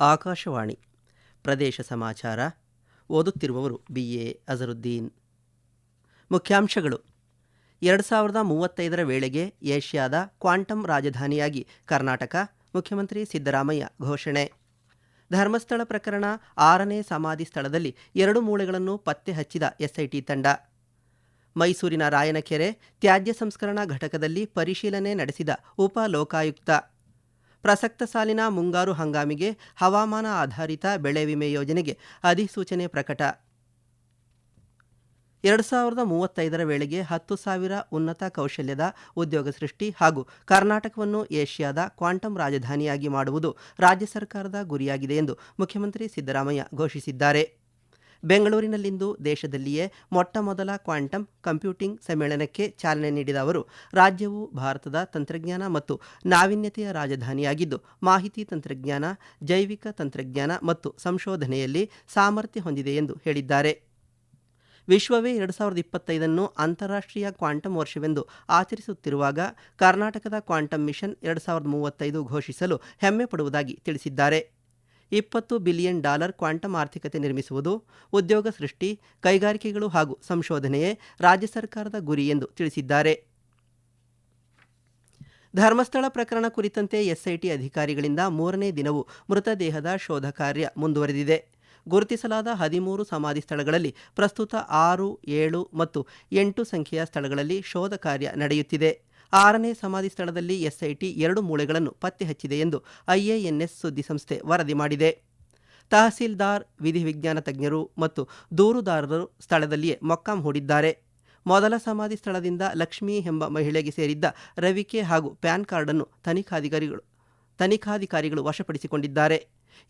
ಆಕಾಶವಾಣಿ ಪ್ರದೇಶ ಸಮಾಚಾರ. ಓದುತ್ತಿರುವವರು B. A. Azharuddin. ಮುಖ್ಯಾಂಶಗಳು. ಎರಡು ಸಾವಿರದ ಮೂವತ್ತೈದರ ವೇಳೆಗೆ ಏಷ್ಯಾದ ಕ್ವಾಂಟಮ್ ರಾಜಧಾನಿಯಾಗಿ ಕರ್ನಾಟಕ ಮುಖ್ಯಮಂತ್ರಿ ಸಿದ್ದರಾಮಯ್ಯ ಘೋಷಣೆ. ಧರ್ಮಸ್ಥಳ ಪ್ರಕರಣ ಆರನೇ ಸಮಾಧಿ ಸ್ಥಳದಲ್ಲಿ ಎರಡು ಮೂಳೆಗಳನ್ನು ಪತ್ತೆ ಹಚ್ಚಿದ ಎಸ್ಐಟಿ ತಂಡ. ಮೈಸೂರಿನ ರಾಯನಕೆರೆ ತ್ಯಾಜ್ಯ ಸಂಸ್ಕರಣಾ ಘಟಕದಲ್ಲಿ ಪರಿಶೀಲನೆ ನಡೆಸಿದ ಉಪ ಲೋಕಾಯುಕ್ತ ಪ್ರಸಕ್ತ ಸಾಲಿನ ಮುಂಗಾರು ಹಂಗಾಮಿಗೆ ಹವಾಮಾನ ಆಧಾರಿತ ಬೆಳೆ ವಿಮೆ ಯೋಜನೆಗೆ ಅಧಿಸೂಚನೆ ಪ್ರಕಟ. ಎರಡು ಸಾವಿರದ ಮೂವತ್ತೈದರ ವೇಳೆಗೆ ಹತ್ತು ಸಾವಿರ ಉನ್ನತ ಕೌಶಲ್ಯದ ಉದ್ಯೋಗ ಸೃಷ್ಟಿ ಹಾಗೂ ಕರ್ನಾಟಕವನ್ನು ಏಷ್ಯಾದ ಕ್ವಾಂಟಮ್ ರಾಜಧಾನಿಯಾಗಿ ಮಾಡುವುದು ರಾಜ್ಯ ಸರ್ಕಾರದ ಗುರಿಯಾಗಿದೆ ಎಂದು ಮುಖ್ಯಮಂತ್ರಿ ಸಿದ್ದರಾಮಯ್ಯ ಘೋಷಿಸಿದ್ದಾರೆ. ಬೆಂಗಳೂರಿನಲ್ಲಿಂದು ದೇಶದಲ್ಲಿಯೇ ಮೊಟ್ಟ ಮೊದಲ ಕ್ವಾಂಟಮ್ ಕಂಪ್ಯೂಟಿಂಗ್ ಸಮ್ಮೇಳನಕ್ಕೆ ಚಾಲನೆ ನೀಡಿದ ಅವರು, ರಾಜ್ಯವು ಭಾರತದ ತಂತ್ರಜ್ಞಾನ ಮತ್ತು ನಾವೀನ್ಯತೆಯ ರಾಜಧಾನಿಯಾಗಿದ್ದು, ಮಾಹಿತಿ ತಂತ್ರಜ್ಞಾನ, ಜೈವಿಕ ತಂತ್ರಜ್ಞಾನ ಮತ್ತು ಸಂಶೋಧನೆಯಲ್ಲಿ ಸಾಮರ್ಥ್ಯ ಹೊಂದಿದೆ ಎಂದು ಹೇಳಿದ್ದಾರೆ. ವಿಶ್ವವೇ ಎರಡು ಸಾವಿರದ ಇಪ್ಪತ್ತೈದನ್ನು ಅಂತಾರಾಷ್ಟ್ರೀಯ ಕ್ವಾಂಟಮ್ ವರ್ಷವೆಂದು ಆಚರಿಸುತ್ತಿರುವಾಗ ಕರ್ನಾಟಕದ ಕ್ವಾಂಟಮ್ ಮಿಷನ್ ಎರಡು ಸಾವಿರದ ಮೂವತ್ತೈದು ಘೋಷಿಸಲು ಹೆಮ್ಮೆ ಪಡುವುದಾಗಿ ತಿಳಿಸಿದ್ದಾರೆ. ಇಪ್ಪತ್ತು ಬಿಲಿಯನ್ ಡಾಲರ್ ಕ್ವಾಂಟಮ್ ಆರ್ಥಿಕತೆ ನಿರ್ಮಿಸುವುದು, ಉದ್ಯೋಗ ಸೃಷ್ಟಿ, ಕೈಗಾರಿಕೆಗಳು ಹಾಗೂ ಸಂಶೋಧನೆಯೇ ರಾಜ್ಯ ಸರ್ಕಾರದ ಗುರಿ ಎಂದು ತಿಳಿಸಿದ್ದಾರೆ. ಧರ್ಮಸ್ಥಳ ಪ್ರಕರಣ ಕುರಿತಂತೆ ಎಸ್ಐಟಿ ಅಧಿಕಾರಿಗಳಿಂದ ಮೂರನೇ ದಿನವೂ ಮೃತದೇಹದ ಶೋಧ ಕಾರ್ಯ ಮುಂದುವರೆದಿದೆ. ಗುರುತಿಸಲಾದ ಹದಿಮೂರು ಸಮಾಧಿ ಸ್ಥಳಗಳಲ್ಲಿ ಪ್ರಸ್ತುತ ಆರು, ಏಳು ಮತ್ತು ಎಂಟು ಸಂಖ್ಯೆಯ ಸ್ಥಳಗಳಲ್ಲಿ ಶೋಧ ಕಾರ್ಯ ನಡೆಯುತ್ತಿದೆ. ಆರನೇ ಸಮಾಧಿ ಸ್ಥಳದಲ್ಲಿ ಎಸ್ಐಟಿ ಎರಡು ಮೂಳೆಗಳನ್ನು ಪತ್ತೆ ಹಚ್ಚಿದೆ ಎಂದು ಐಎಎನ್ಎಸ್ ಸುದ್ದಿಸಂಸ್ಥೆ ವರದಿ ಮಾಡಿದೆ. ತಹಸೀಲ್ದಾರ್ ವಿಧಿವಿಜ್ಞಾನ ತಜ್ಞರು ಮತ್ತು ದೂರುದಾರರು ಸ್ಥಳದಲ್ಲಿಯೇ ಮೊಕ್ಕಾಂ ಹೂಡಿದ್ದಾರೆ. ಮೊದಲ ಸಮಾಧಿ ಸ್ಥಳದಿಂದ ಲಕ್ಷ್ಮಿ ಎಂಬ ಮಹಿಳೆಗೆ ಸೇರಿದ್ದ ರವಿಕೆ ಹಾಗೂ ಪ್ಯಾನ್ ಕಾರ್ಡನ್ನು ತನಿಖಾಧಿಕಾರಿಗಳು ತನಿಖಾಧಿಕಾರಿಗಳು ವಶಪಡಿಸಿಕೊಂಡಿದ್ದಾರೆ.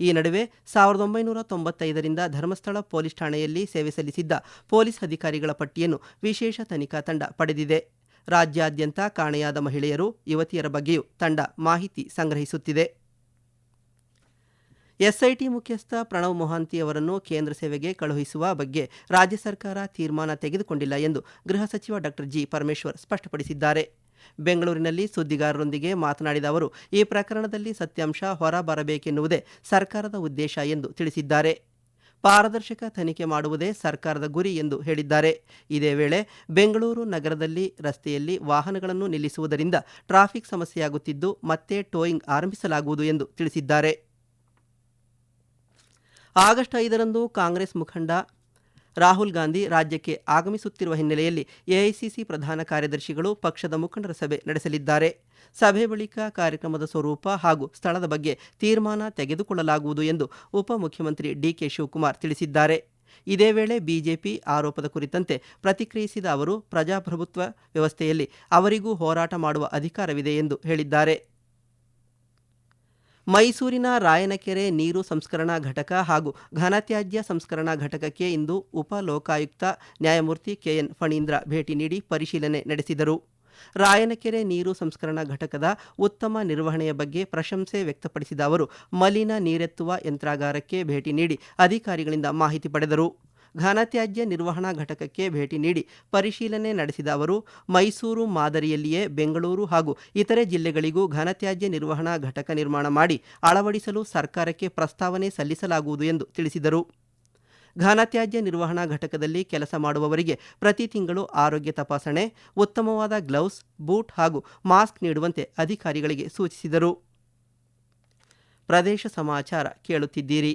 ಈ ನಡುವೆ ಸಾವಿರದ ಒಂಬೈನೂರ ತೊಂಬತ್ತೈದರಿಂದ ಧರ್ಮಸ್ಥಳ ಪೊಲೀಸ್ ಠಾಣೆಯಲ್ಲಿ ಸೇವೆ ಸಲ್ಲಿಸಿದ್ದ ಪೊಲೀಸ್ ಅಧಿಕಾರಿಗಳ ಪಟ್ಟಿಯನ್ನು ವಿಶೇಷ ತನಿಖಾ ತಂಡ ಪಡೆದಿದೆ. ರಾಜ್ಯಾದ್ಯಂತ ಕಾಣೆಯಾದ ಮಹಿಳೆಯರು ಯುವತಿಯರ ಬಗ್ಗೆಯೂ ತಂಡ ಮಾಹಿತಿ ಸಂಗ್ರಹಿಸುತ್ತಿದೆ. ಎಸ್ಐಟಿ ಮುಖ್ಯಸ್ಥ ಪ್ರಣವ್ ಮೊಹಾಂತಿ ಅವರನ್ನು ಕೇಂದ್ರ ಸೇವೆಗೆ ಕಳುಹಿಸುವ ಬಗ್ಗೆ ರಾಜ್ಯ ಸರ್ಕಾರ ತೀರ್ಮಾನ ತೆಗೆದುಕೊಂಡಿಲ್ಲ ಎಂದು ಗೃಹ ಸಚಿವ ಡಾಕ್ಟರ್ ಜಿ ಪರಮೇಶ್ವರ್ ಸ್ಪಷ್ಟಪಡಿಸಿದ್ದಾರೆ. ಬೆಂಗಳೂರಿನಲ್ಲಿ ಸುದ್ದಿಗಾರರೊಂದಿಗೆ ಮಾತನಾಡಿದ ಅವರು, ಈ ಪ್ರಕರಣದಲ್ಲಿ ಸತ್ಯಾಂಶ ಹೊರಬರಬೇಕೆನ್ನುವುದೇ ಸರ್ಕಾರದ ಉದ್ದೇಶ ಎಂದು ತಿಳಿಸಿದ್ದಾರೆ. ಪಾರದರ್ಶಕ ತನಿಖೆ ಮಾಡುವುದೇ ಸರ್ಕಾರದ ಗುರಿ ಎಂದು ಹೇಳಿದ್ದಾರೆ. ಇದೇ ವೇಳೆ ಬೆಂಗಳೂರು ನಗರದಲ್ಲಿ ರಸ್ತೆಯಲ್ಲಿ ವಾಹನಗಳನ್ನು ನಿಲ್ಲಿಸುವುದರಿಂದ ಟ್ರಾಫಿಕ್ ಸಮಸ್ಯೆಯಾಗುತ್ತಿದ್ದು ಮತ್ತೆ ಟೋಯಿಂಗ್ ಆರಂಭಿಸಲಾಗುವುದು ಎಂದು ತಿಳಿಸಿದ್ದಾರೆ. ಆಗಸ್ಟ್ ಐದರಂದು ಕಾಂಗ್ರೆಸ್ ಮುಖಂಡ ರಾಹುಲ್ ಗಾಂಧಿ ರಾಜ್ಯಕ್ಕೆ ಆಗಮಿಸುತ್ತಿರುವ ಹಿನ್ನೆಲೆಯಲ್ಲಿ ಎಐಸಿಸಿ ಪ್ರಧಾನ ಕಾರ್ಯದರ್ಶಿಗಳು ಪಕ್ಷದ ಮುಖಂಡರ ಸಭೆ ನಡೆಸಲಿದ್ದಾರೆ. ಸಭೆ ಬಳಿಕ ಕಾರ್ಯಕ್ರಮದ ಸ್ವರೂಪ ಹಾಗೂ ಸ್ಥಳದ ಬಗ್ಗೆ ತೀರ್ಮಾನ ತೆಗೆದುಕೊಳ್ಳಲಾಗುವುದು ಎಂದು ಉಪಮುಖ್ಯಮಂತ್ರಿ ಡಿಕೆ ಶಿವಕುಮಾರ್ ತಿಳಿಸಿದ್ದಾರೆ. ಇದೇ ವೇಳೆ ಬಿಜೆಪಿ ಆರೋಪದ ಕುರಿತಂತೆ ಪ್ರತಿಕ್ರಿಯಿಸಿದ ಅವರು, ಪ್ರಜಾಪ್ರಭುತ್ವ ವ್ಯವಸ್ಥೆಯಲ್ಲಿ ಅವರಿಗೂ ಹೋರಾಟ ಮಾಡುವ ಅಧಿಕಾರವಿದೆ ಎಂದು ಹೇಳಿದ್ದಾರೆ. ಮೈಸೂರಿನ ರಾಯನಕೆರೆ ನೀರು ಸಂಸ್ಕರಣಾ ಘಟಕ ಹಾಗೂ ಘನತ್ಯಾಜ್ಯ ಸಂಸ್ಕರಣಾ ಘಟಕಕ್ಕೆ ಇಂದು ಉಪ ಲೋಕಾಯುಕ್ತ ನ್ಯಾಯಮೂರ್ತಿ ಕೆಎನ್ ಫಣೀಂದ್ರ ಭೇಟಿ ನೀಡಿ ಪರಿಶೀಲನೆ ನಡೆಸಿದರು. ರಾಯನಕೆರೆ ನೀರು ಸಂಸ್ಕರಣಾ ಘಟಕದ ಉತ್ತಮ ನಿರ್ವಹಣೆಯ ಬಗ್ಗೆ ಪ್ರಶಂಸೆ ವ್ಯಕ್ತಪಡಿಸಿದ ಅವರು, ಮಲಿನ ನೀರೆತ್ತುವ ಯಂತ್ರಾಗಾರಕ್ಕೆ ಭೇಟಿ ನೀಡಿ ಅಧಿಕಾರಿಗಳಿಂದ ಮಾಹಿತಿ ಪಡೆದರು. ಘನತ್ಯಾಜ್ಯ ನಿರ್ವಹಣಾ ಘಟಕಕ್ಕೆ ಭೇಟಿ ನೀಡಿ ಪರಿಶೀಲನೆ ನಡೆಸಿದ ಅವರು, ಮೈಸೂರು, ಮಾದರಿಯಲ್ಲಿಯೇ ಬೆಂಗಳೂರು ಹಾಗೂ ಇತರೆ ಜಿಲ್ಲೆಗಳಿಗೂ ಘನತ್ಯಾಜ್ಯ ನಿರ್ವಹಣಾ ಘಟಕ ನಿರ್ಮಾಣ ಮಾಡಿ ಅಳವಡಿಸಲು ಸರ್ಕಾರಕ್ಕೆ ಪ್ರಸ್ತಾವನೆ ಸಲ್ಲಿಸಲಾಗುವುದು ಎಂದು ತಿಳಿಸಿದರು. ಘನತ್ಯಾಜ್ಯ ನಿರ್ವಹಣಾ ಘಟಕದಲ್ಲಿ ಕೆಲಸ ಮಾಡುವವರಿಗೆ ಪ್ರತಿ ತಿಂಗಳು ಆರೋಗ್ಯ ತಪಾಸಣೆ, ಉತ್ತಮವಾದ ಗ್ಲೌಸ್, ಬೂಟ್ ಹಾಗೂ ಮಾಸ್ಕ್ ನೀಡುವಂತೆ ಅಧಿಕಾರಿಗಳಿಗೆ ಸೂಚಿಸಿದರು. ಪ್ರದೇಶ ಸಮಾಚಾರ ಕೇಳುತ್ತಿದ್ದೀರಿ.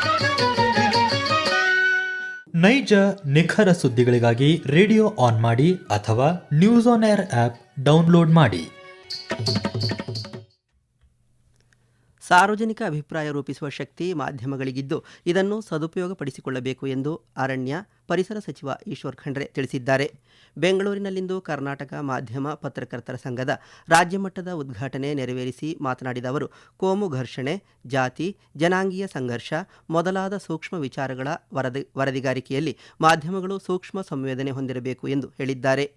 ನೈಜ ನಿಖರ ಸುದ್ದಿಗಳಿಗಾಗಿ ರೇಡಿಯೋ ಆನ್ ಮಾಡಿ ಅಥವಾ news on air app download ಮಾಡಿ. ಸಾರ್ವಜನಿಕ ಅಭಿಪ್ರಾಯ ರೂಪಿಸುವ ಶಕ್ತಿ ಮಾಧ್ಯಮಗಳಿಗಿದ್ದು ಇದನ್ನು ಸದುಪಯೋಗಪಡಿಸಿಕೊಳ್ಳಬೇಕು ಎಂದು ಅರಣ್ಯ ಪರಿಸರ ಸಚಿವ ಈಶ್ವರ್ ಖಂಡ್ರೆ ತಿಳಿಸಿದ್ದಾರೆ. ಬೆಂಗಳೂರಿನಲ್ಲಿಂದು ಕರ್ನಾಟಕ ಮಾಧ್ಯಮ ಪತ್ರಕರ್ತರ ಸಂಘದ ರಾಜ್ಯ ಮಟ್ಟದ ಉದ್ಘಾಟನೆ ನೆರವೇರಿಸಿ ಮಾತನಾಡಿದ ಅವರು, ಕೋಮು ಘರ್ಷಣೆ, ಜಾತಿ, ಜನಾಂಗೀಯ ಸಂಘರ್ಷ ಮೊದಲಾದ ಸೂಕ್ಷ್ಮ ವಿಚಾರಗಳ ವರದಿ, ವರದಿಗಾರಿಕೆಯಲ್ಲಿ ಮಾಧ್ಯಮಗಳು ಸೂಕ್ಷ್ಮ ಸಂವೇದನೆ ಹೊಂದಿರಬೇಕು ಎಂದು ಹೇಳಿದ್ದಾರೆ.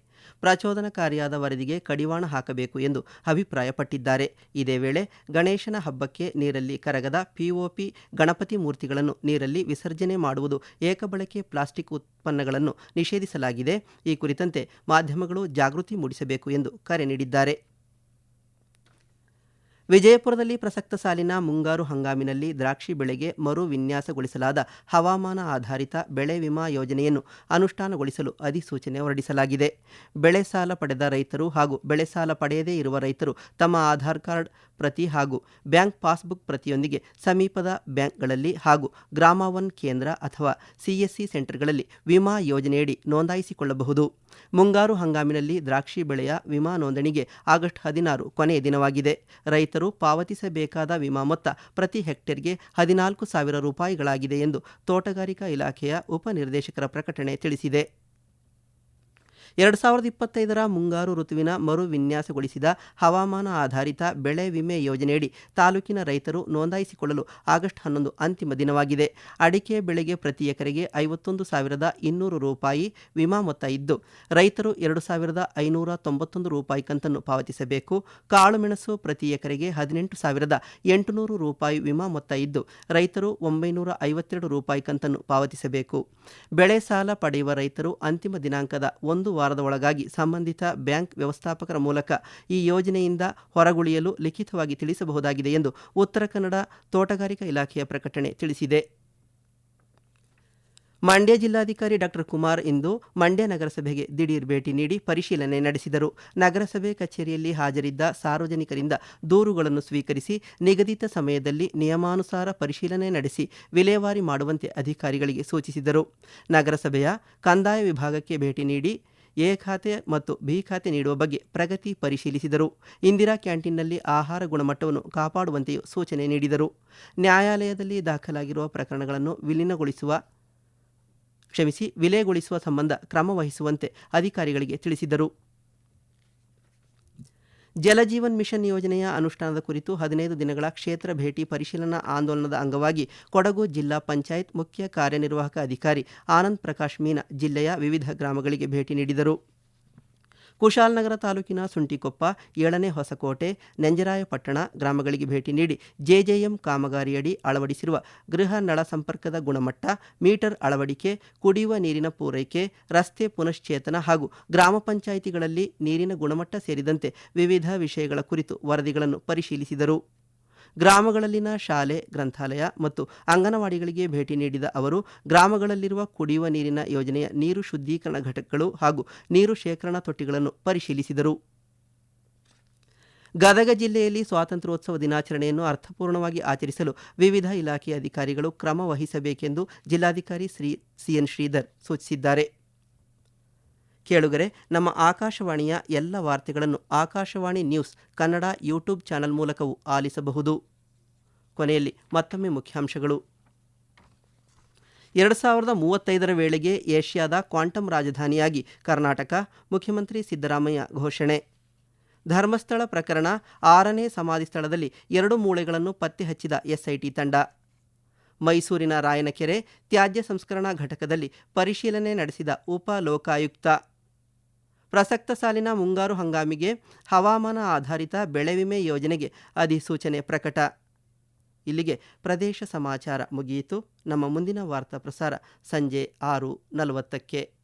ಪ್ರಚೋದನಕಾರಿಯಾದ ವರದಿಗೆ ಕಡಿವಾಣ ಹಾಕಬೇಕು ಎಂದು ಅಭಿಪ್ರಾಯಪಟ್ಟಿದ್ದಾರೆ. ಇದೇ ವೇಳೆ ಗಣೇಶನ ಹಬ್ಬಕ್ಕೆ ನೀರಲ್ಲಿ ಕರಗದ ಪಿಒಪಿ ಗಣಪತಿ ಮೂರ್ತಿಗಳನ್ನು ನೀರಲ್ಲಿ ವಿಸರ್ಜನೆ ಮಾಡುವುದು ಏಕಬಳಕೆ ಪ್ಲಾಸ್ಟಿಕ್ ಉತ್ಪನ್ನಗಳನ್ನು ನಿಷೇಧಿಸಲಾಗಿದೆ. ಈ ಕುರಿತಂತೆ ಮಾಧ್ಯಮಗಳು ಜಾಗೃತಿ ಮೂಡಿಸಬೇಕು ಎಂದು ಕರೆ ನೀಡಿದ್ದಾರೆ. ವಿಜಯಪುರದಲ್ಲಿ ಪ್ರಸಕ್ತ ಸಾಲಿನ ಮುಂಗಾರು ಹಂಗಾಮಿನಲ್ಲಿ ದ್ರಾಕ್ಷಿ ಬೆಳೆಗೆ ಮರು ವಿನ್ಯಾಸಗೊಳಿಸಲಾದ ಹವಾಮಾನ ಆಧಾರಿತ ಬೆಳೆ ವಿಮಾ ಯೋಜನೆಯನ್ನು ಅನುಷ್ಠಾನಗೊಳಿಸಲು ಅಧಿಸೂಚನೆ ಹೊರಡಿಸಲಾಗಿದೆ. ಬೆಳೆ ಸಾಲ ಪಡೆದ ರೈತರು ಹಾಗೂ ಬೆಳೆ ಸಾಲ ಪಡೆಯದೇ ಇರುವ ರೈತರು ತಮ್ಮ ಆಧಾರ್ ಕಾರ್ಡ್ ಪ್ರತಿ ಹಾಗೂ ಬ್ಯಾಂಕ್ ಪಾಸ್ಬುಕ್ ಪ್ರತಿಯೊಂದಿಗೆ ಸಮೀಪದ ಬ್ಯಾಂಕ್ಗಳಲ್ಲಿ ಹಾಗೂ ಗ್ರಾಮ ಒನ್ ಕೇಂದ್ರ ಅಥವಾ ಸಿಎಸ್ಸಿ ಸೆಂಟರ್ಗಳಲ್ಲಿ ವಿಮಾ ಯೋಜನೆಯಡಿ ನೋಂದಾಯಿಸಿಕೊಳ್ಳಬಹುದು. ಮುಂಗಾರು ಹಂಗಾಮಿನಲ್ಲಿ ದ್ರಾಕ್ಷಿ ಬೆಳೆಯ ವಿಮಾ ನೋಂದಣಿಗೆ ಆಗಸ್ಟ್ ಹದಿನಾರು ಕೊನೆಯ ದಿನವಾಗಿದೆ. ರೈತರು ಪಾವತಿಸಬೇಕಾದ ವಿಮಾ ಮೊತ್ತ ಪ್ರತಿ ಹೆಕ್ಟೇರ್ಗೆ ಹದಿನಾಲ್ಕು ಸಾವಿರ ರೂಪಾಯಿಗಳಾಗಿದೆ ಎಂದು ತೋಟಗಾರಿಕಾ ಇಲಾಖೆಯ ಉಪನಿರ್ದೇಶಕರ ಪ್ರಕಟಣೆ ತಿಳಿಸಿದೆ. ಎರಡು ಸಾವಿರದ ಇಪ್ಪತ್ತೈದರ ಮುಂಗಾರು ಋತುವಿನ ಮರು ವಿನ್ಯಾಸಗೊಳಿಸಿದ ಹವಾಮಾನ ಆಧಾರಿತ ಬೆಳೆ ವಿಮೆ ಯೋಜನೆಯಡಿ ತಾಲೂಕಿನ ರೈತರು ನೋಂದಾಯಿಸಿಕೊಳ್ಳಲು ಆಗಸ್ಟ್ ಹನ್ನೊಂದು ಅಂತಿಮ ದಿನವಾಗಿದೆ. ಅಡಿಕೆ ಬೆಳೆಗೆ ಪ್ರತಿ ಎಕರೆಗೆ ಐವತ್ತೊಂದು ಸಾವಿರದ ಇನ್ನೂರು ರೂಪಾಯಿ ವಿಮಾ ಮೊತ್ತ ಇದ್ದು, ರೈತರು ಎರಡು ಸಾವಿರದ ಐನೂರ ತೊಂಬತ್ತೊಂದು ರೂಪಾಯಿ ಕಂತನ್ನು ಪಾವತಿಸಬೇಕು. ಕಾಳುಮೆಣಸು ಪ್ರತಿ ಎಕರೆಗೆ ಹದಿನೆಂಟು ಸಾವಿರದ ಎಂಟುನೂರು ರೂಪಾಯಿ ವಿಮಾ ಮೊತ್ತ ಇದ್ದು, ರೈತರು ಒಂಬೈನೂರ ಐವತ್ತೆರಡು ರೂಪಾಯಿ ಕಂತನ್ನು ಪಾವತಿಸಬೇಕು. ಬೆಳೆ ಸಾಲ ಪಡೆಯುವ ರೈತರು ಅಂತಿಮ ದಿನಾಂಕದ ಒಂದು ವಾರದ ಒಳಗಾಗಿ ಸಂಬಂಧಿತ ಬ್ಯಾಂಕ್ ವ್ಯವಸ್ಥಾಪಕರ ಮೂಲಕ ಈ ಯೋಜನೆಯಿಂದ ಹೊರಗುಳಿಯಲು ಲಿಖಿತವಾಗಿ ತಿಳಿಸಬಹುದಾಗಿದೆ ಎಂದು ಉತ್ತರ ಕನ್ನಡ ತೋಟಗಾರಿಕಾ ಇಲಾಖೆಯ ಪ್ರಕಟಣೆ ತಿಳಿಸಿದೆ. ಮಂಡ್ಯ ಜಿಲ್ಲಾಧಿಕಾರಿ ಡಾಕ್ಟರ್ ಕುಮಾರ್ ಇಂದು ಮಂಡ್ಯ ನಗರಸಭೆಗೆ ದಿಢೀರ್ ಭೇಟಿ ನೀಡಿ ಪರಿಶೀಲನೆ ನಡೆಸಿದರು. ನಗರಸಭೆ ಕಚೇರಿಯಲ್ಲಿ ಹಾಜರಿದ್ದ ಸಾರ್ವಜನಿಕರಿಂದ ದೂರುಗಳನ್ನು ಸ್ವೀಕರಿಸಿ ನಿಗದಿತ ಸಮಯದಲ್ಲಿ ನಿಯಮಾನುಸಾರ ಪರಿಶೀಲನೆ ನಡೆಸಿ ವಿಲೇವಾರಿ ಮಾಡುವಂತೆ ಅಧಿಕಾರಿಗಳಿಗೆ ಸೂಚಿಸಿದರು. ನಗರಸಭೆಯ ಕಂದಾಯ ವಿಭಾಗಕ್ಕೆ ಭೇಟಿ ನೀಡಿ ಎ ಖಾತೆ ಮತ್ತು ಬಿ ಖಾತೆ ನೀಡುವ ಬಗ್ಗೆ ಪ್ರಗತಿ ಪರಿಶೀಲಿಸಿದರು. ಇಂದಿರಾ ಕ್ಯಾಂಟೀನ್ನಲ್ಲಿ ಆಹಾರ ಗುಣಮಟ್ಟವನ್ನು ಕಾಪಾಡುವಂತೆಯೂ ಸೂಚನೆ ನೀಡಿದರು. ನ್ಯಾಯಾಲಯದಲ್ಲಿ ದಾಖಲಾಗಿರುವ ಪ್ರಕರಣಗಳನ್ನು ವಿಲೀನಗೊಳಿಸುವ, ಕ್ಷಮಿಸಿ, ವಿಲೇಗೊಳಿಸುವ ಸಂಬಂಧ ಕ್ರಮ ವಹಿಸುವಂತೆ ಅಧಿಕಾರಿಗಳಿಗೆ ತಿಳಿಸಿದರು. ಜಲಜೀವನ್ ಮಿಷನ್ ಯೋಜನೆಯ ಅನುಷ್ಠಾನದ ಕುರಿತು ಹದಿನೈದು ದಿನಗಳ ಕ್ಷೇತ್ರ ಭೇಟಿ ಪರಿಶೀಲನಾ ಆಂದೋಲನದ ಅಂಗವಾಗಿ ಕೊಡಗು ಜಿಲ್ಲಾ ಪಂಚಾಯತ್ ಮುಖ್ಯ ಕಾರ್ಯನಿರ್ವಾಹಕ ಅಧಿಕಾರಿ ಆನಂದ್ ಪ್ರಕಾಶ್ ಮೀನಾ ಜಿಲ್ಲೆಯ ವಿವಿಧ ಗ್ರಾಮಗಳಿಗೆ ಭೇಟಿ ನೀಡಿದರು. ಕುಶಾಲನಗರ ತಾಲೂಕಿನ ಸುಂಟಿಕೊಪ್ಪ, ಏಳನೇ ಹೊಸಕೋಟೆ, ನೆಂಜರಾಯಪಟ್ಟಣ ಗ್ರಾಮಗಳಿಗೆ ಭೇಟಿ ನೀಡಿ ಜೆಜೆಎಂ ಕಾಮಗಾರಿಯಡಿ ಅಳವಡಿಸಿರುವ ಗೃಹ ನಳ ಸಂಪರ್ಕದ ಗುಣಮಟ್ಟ, ಮೀಟರ್ ಅಳವಡಿಕೆ, ಕುಡಿಯುವ ನೀರಿನ ಪೂರೈಕೆ, ರಸ್ತೆ ಪುನಶ್ಚೇತನ ಹಾಗೂ ಗ್ರಾಮ ಪಂಚಾಯಿತಿಗಳಲ್ಲಿ ನೀರಿನ ಗುಣಮಟ್ಟ ಸೇರಿದಂತೆ ವಿವಿಧ ವಿಷಯಗಳ ಕುರಿತು ವರದಿಗಳನ್ನು ಪರಿಶೀಲಿಸಿದರು. ಗ್ರಾಮಗಳಲ್ಲಿನ ಶಾಲೆ, ಗ್ರಂಥಾಲಯ ಮತ್ತು ಅಂಗನವಾಡಿಗಳಿಗೆ ಭೇಟಿ ನೀಡಿದ ಅವರು, ಗ್ರಾಮಗಳಲ್ಲಿರುವ ಕುಡಿಯುವ ನೀರಿನ ಯೋಜನೆಯ ನೀರು ಶುದ್ಧೀಕರಣ ಘಟಕಗಳು ಹಾಗೂ ನೀರು ಶೇಖರಣಾ ತೊಟ್ಟಿಗಳನ್ನು ಪರಿಶೀಲಿಸಿದರು. ಗದಗ ಜಿಲ್ಲೆಯಲ್ಲಿ ಸ್ವಾತಂತ್ರ್ಯೋತ್ಸವ ದಿನಾಚರಣೆಯನ್ನು ಅರ್ಥಪೂರ್ಣವಾಗಿ ಆಚರಿಸಲು ವಿವಿಧ ಇಲಾಖೆಯ ಅಧಿಕಾರಿಗಳು ಕ್ರಮ ವಹಿಸಬೇಕೆಂದು ಜಿಲ್ಲಾಧಿಕಾರಿ ಶ್ರೀ ಸಿಎನ್ ಶ್ರೀಧರ್ ಸೂಚಿಸಿದ್ದಾರೆ. ಕೇಳುಗರೆ, ನಮ್ಮ ಆಕಾಶವಾಣಿಯ ಎಲ್ಲ ವಾರ್ತೆಗಳನ್ನು Akashvani news, Kannada YouTube channel ಮೂಲಕವೂ ಆಲಿಸಬಹುದು. ಕೊನೆಯಲ್ಲಿ ಮತ್ತೊಮ್ಮೆ ಮುಖ್ಯಾಂಶಗಳು. ಎರಡು ಸಾವಿರದ ಮೂವತ್ತೈದರ ವೇಳೆಗೆ ಏಷ್ಯಾದ ಕ್ವಾಂಟಮ್ ರಾಜಧಾನಿಯಾಗಿ ಕರ್ನಾಟಕ, ಮುಖ್ಯಮಂತ್ರಿ ಸಿದ್ದರಾಮಯ್ಯ ಘೋಷಣೆ. ಧರ್ಮಸ್ಥಳ ಪ್ರಕರಣ ಆರನೇ ಸಮಾಧಿ ಸ್ಥಳದಲ್ಲಿ ಎರಡು ಮೂಳೆಗಳನ್ನು ಪತ್ತೆ ಹಚ್ಚಿದ ಎಸ್ಐಟಿ ತಂಡ. ಮೈಸೂರಿನ ರಾಯನಕೆರೆ ತ್ಯಾಜ್ಯ ಸಂಸ್ಕರಣಾ ಘಟಕದಲ್ಲಿ ಪರಿಶೀಲನೆ ನಡೆಸಿದ ಉಪ ಲೋಕಾಯುಕ್ತ. ಪ್ರಸಕ್ತ ಸಾಲಿನ ಮುಂಗಾರು ಹಂಗಾಮಿಗೆ ಹವಾಮಾನ ಆಧಾರಿತ ಬೆಳೆ ವಿಮೆ ಯೋಜನೆಗೆ ಅಧಿಸೂಚನೆ ಪ್ರಕಟ. ಇಲ್ಲಿಗೆ ಪ್ರದೇಶ ಸಮಾಚಾರ ಮುಗಿಯಿತು. ನಮ್ಮ ಮುಂದಿನ ವಾರ್ತಾ ಪ್ರಸಾರ ಸಂಜೆ ಆರು ನಲವತ್ತಕ್ಕೆ.